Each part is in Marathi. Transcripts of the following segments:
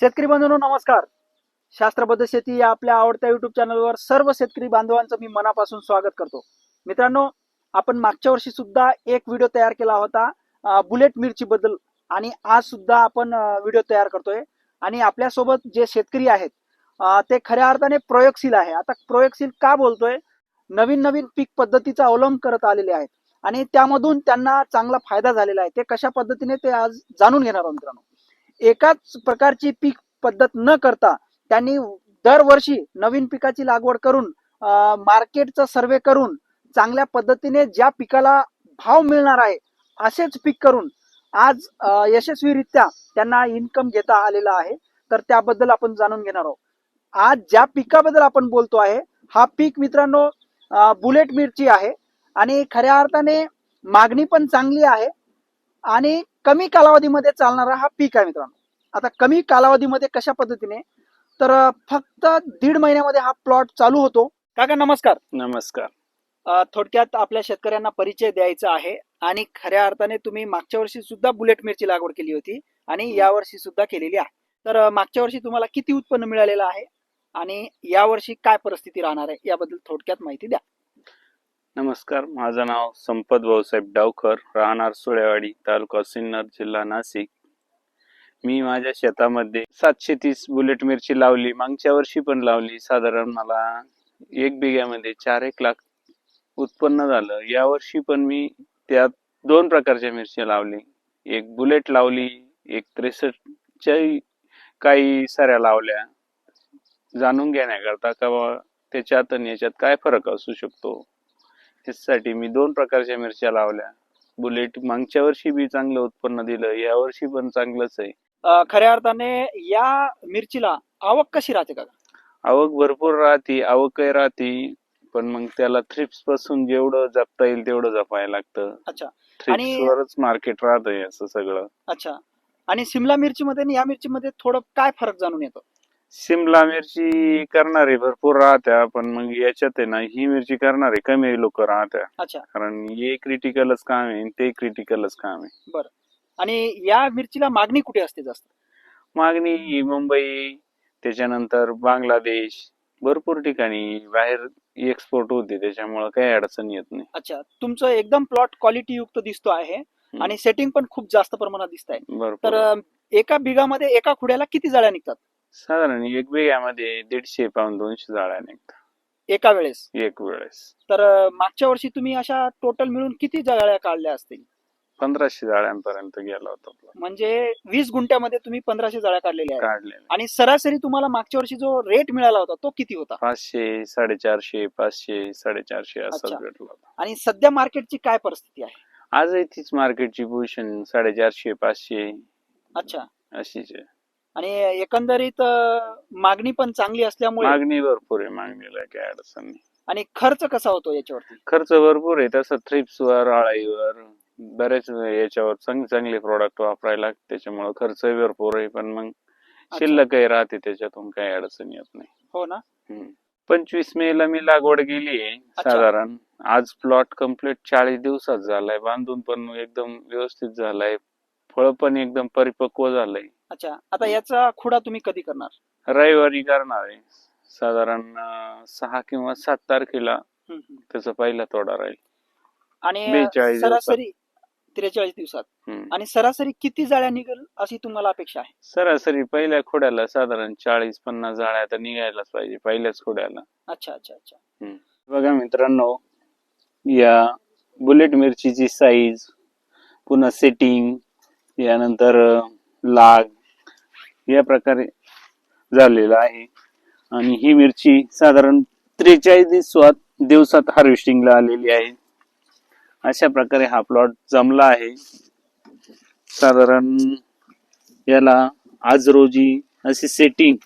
शेतकरी बंधूंनो नमस्कार. शास्त्रबद्ध शेती या आपल्या आवडत्या युट्यूब चॅनलवर सर्व शेतकरी बांधवांचं मी मनापासून स्वागत करतो. मित्रांनो आपण मागच्या वर्षी सुद्धा एक व्हिडिओ तयार केला होता बुलेट मिरची बद्दल आणि आज सुद्धा आपण व्हिडिओ तयार करतोय. आणि आपल्यासोबत जे शेतकरी आहेत ते खऱ्या अर्थाने प्रयोगशील आहे. आता प्रयोगशील का बोलतोय? नवीन नवीन पीक पद्धतीचा अवलंब करत आलेले आहेत. आणि त्यामधून त्यांना चांगला फायदा झालेला आहे. ते कशा पद्धतीने ते आज जाणून घेणार आहोत मित्रांनो? एकाच प्रकारची पीक पद्धत न करता त्यांनी दरवर्षी नवीन पिकाची लागवड करून मार्केटचा सर्वे करून चांगल्या पद्धतीने ज्या पिकाला भाव मिळणार आहे असेच पीक करून आज यशस्वीरित्या त्यांना इन्कम घेता आलेला आहे. तर त्याबद्दल आपण जाणून घेणार आहोत. आज ज्या पिकाबद्दल आपण बोलतो आहे हा पीक मित्रांनो बुलेट मिरची आहे. आणि खऱ्या अर्थाने मागणी पण चांगली आहे. आणि कमी कालावधीमध्ये चालणारा हा पीक आहे मित्रांनो. आता कमी कालावधीमध्ये कशा पद्धतीने? तर फक्त दीड महिन्यामध्ये हा प्लॉट चालू होतो. काका नमस्कार. नमस्कार. थोडक्यात आपल्या शेतकऱ्यांना परिचय द्यायचा आहे आणि खऱ्या अर्थाने तुम्ही मागच्या वर्षी सुद्धा बुलेट मिरची लागवड केली होती आणि या वर्षी सुद्धा केलेली आहे. तर मागच्या वर्षी तुम्हाला किती उत्पन्न मिळालेलं आहे आणि या वर्षी काय परिस्थिती राहणार आहे याबद्दल थोडक्यात माहिती द्या. नमस्कार माझं नाव संपत भाऊसाहेब डावकर राहणार सुळेवाडी तालुका सिन्नर जिल्हा नाशिक. मी माझ्या शेतामध्ये सातशे तीस बुलेट मिरची लावली मागच्या वर्षी पण लावली. साधारण मला एक बिघ्यामध्ये चार एक लाख उत्पन्न झालं. या वर्षी पण मी त्यात दोन प्रकारच्या मिरच्या लावली. एक बुलेट लावली एक त्रेसष्टच्या काही साऱ्या लावल्या. जाणून घेण्याकरता का त्याच्यात आणि याच्यात काय फरक असू शकतो? ह्यासाठी मी दोन प्रकारच्या मिरच्या लावल्या. बुलेट मागच्या वर्षी बी चांगलं उत्पन्न दिलं या वर्षी पण चांगलंच आहे. अं, खऱ्या अर्थाने या मिरचीला आवक कशी राहते का आवक भरपूर राहती आवकही राहती पण मग त्याला थ्रिप्सपासून जेवढं जपता येईल तेवढं जपायला लागतं. अच्छा. थ्रिप्स वरच मार्केट राहतंय असं सगळं. अच्छा. आणि सिमला मिरचीमध्ये आणि या मिरचीमध्ये थोडं काय फरक जाणून येतो? शिमला मिरची करणारे भरपूर राहत्या पण मग याच्यात आहे ना ही मिरची करणारे कमी लोक राहत्या. अच्छा. कारण हे क्रिटिकलच काम आहे आणि ते क्रिटिकलच काम आहे. आणि या मिरचीला मागणी कुठे असते जास्त? मागणी ही मुंबई त्याच्यानंतर बांगलादेश भरपूर ठिकाणी बाहेर एक्सपोर्ट होते त्याच्यामुळे काही अडचण येत नाही. अच्छा. तुमचं एकदम प्लॉट क्वालिटी युक्त दिसतो आहे आणि सेटिंग पण खूप जास्त प्रमाणात दिसत आहे तर अं, एका बिघामध्ये एका खुड्याला किती जाळ्या निघतात? साधारण एक बिघ्यामध्ये दीडशे पाऊन दोनशे जाळ्या निघतात एका वेळेस? एक वेळेस. तर अं, मागच्या वर्षी तुम्ही अशा टोटल मिळून किती जाळ्या काढल्या असतील? पंधराशे जाळ्यांपर्यंत गेला होता आपला. म्हणजे वीस गुंठ्यामध्ये तुम्ही पंधराशे जाळ्या काढलेल्या आहेत. काढलेला आणि सरासरी तुम्हाला मागच्या वर्षी जो रेट मिळाला होता तो किती होता? पाचशे साडेचारशे पाचशे साडेचारशे असा अच्छा. भेटला होता. आणि सध्या मार्केटची काय परिस्थिती आहे? आजही तीच मार्केटची पोझिशन साडेचारशे पाचशे. अच्छा. अशीच आहे. आणि एकंदरीत मागणी पण चांगली असल्यामुळे मागणी भरपूर आहे मागणीला काय अडचण नाही. आणि खर्च कसा होतो याच्यावरती? खर्च भरपूर आहे तसं थ्रिप्सवर आळाईवर बरेच याच्यावर चांगले चांगले प्रॉडक्ट वापरायला त्याच्यामुळे खर्च भरपूर आहे पण मग शिल्लकही राहते त्याच्यातून काही अडचण येत नाही. हो ना? हम्म. पंचवीस मे ला मी लागवड केली आहे साधारण. आज प्लॉट कंप्लीट चाळीस दिवसात झालाय बांधून पण एकदम व्यवस्थित झालाय. फळ पण एकदम परिपक्व झालंय. अच्छा आता याचा खुडा तुम्ही कधी करणार? रविवारी करणार आहे. साधारण अं, सहा किंवा सात तारखेला. त्याचा पहिला तोडा राहील. आणि 42 दिवसात. सरासरी त्रेचाळीस दिवसात. हम्म. आणि सरासरी किती जाळ्या निघेल अशी तुम्हाला अपेक्षा आहे? सरासरी पहिल्या खोड्याला साधारण चाळीस पन्नास जाळ्या तर निघायलाच पाहिजे पहिल्याच खोड्याला. अच्छा अच्छा अच्छा. बघा मित्रांनो या बुलेट मिरचीची साईज पुन्हा सेटिंग यानंतर लाग या प्रकारे झालेला आहे. आणि ही मिरची साधारण त्रेचाळीस दिवसात दिवसात हार्वेस्टिंगला आलेली आहे. अशा प्रकारे हा प्लॉट जमला आहे. साधारण याला आज रोजी अशी सेटिंग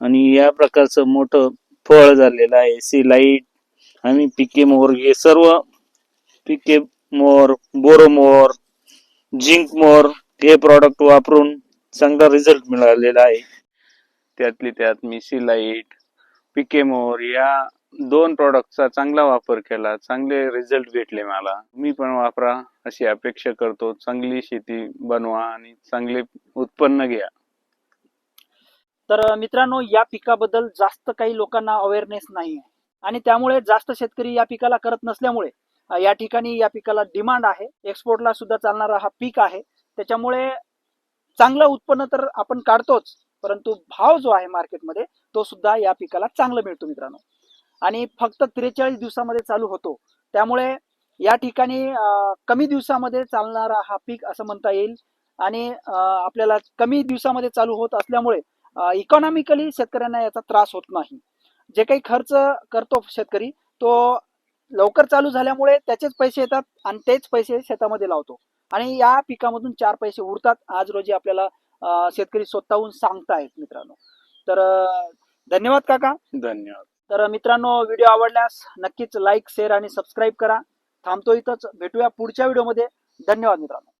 आणि या प्रकारचं मोठं फळ झालेलं आहे. सी लाइट आणि पिके मोर हे सर्व पिके मोर बोरोमोर जिंक मोर हे प्रॉडक्ट वापरून चांगला रिझल्ट मिळालेला आहे. त्यातली त्यात मिसी लाइट पिके मोर या दोन प्रॉडक्टचा चांगला वापर केला चांगले रिझल्ट भेटले मला. मी पण वापरा अशी अपेक्षा करतो. चांगली शेती बनवा आणि चांगले उत्पन्न घ्या. तर मित्रांनो या पिकाबद्दल जास्त काही लोकांना अवेअरनेस नाही आणि त्यामुळे जास्त शेतकरी या पिकाला करत नसल्यामुळे या ठिकाणी या पिकाला डिमांड आहे. एक्सपोर्टला सुद्धा चालणारा हा पीक आहे. त्याच्यामुळे चांगलं उत्पन्न तर आपण काढतोच परंतु भाव जो आहे मार्केटमध्ये तो सुद्धा या पिकाला चांगला मिळतो मित्रांनो. आणि फक्त त्रेचाळीस दिवसामध्ये चालू होतो. त्यामुळे या ठिकाणी कमी दिवसामध्ये चालणारा हा पीक असं म्हणता येईल. आणि आपल्याला कमी दिवसामध्ये चालू होत असल्यामुळे इकॉनॉमिकली शेतकऱ्यांना याचा त्रास होत नाही. जे काही खर्च करतो शेतकरी तो लवकर चालू झाल्यामुळे त्याचेच पैसे येतात आणि तेच पैसे शेतामध्ये लावतो. आणि या पिकामधून चार पैसे उरतात. आज रोजी आपल्याला शेतकरी स्वतःहून सांगतायत मित्रांनो. तर धन्यवाद काका. धन्यवाद. तर मित्रांनो व्हिडिओ आवडल्यास नक्कीच लाईक शेअर आणि सबस्क्राईब करा. थांबतो इथंच. भेटूया पुढच्या व्हिडिओमध्ये. धन्यवाद मित्रांनो.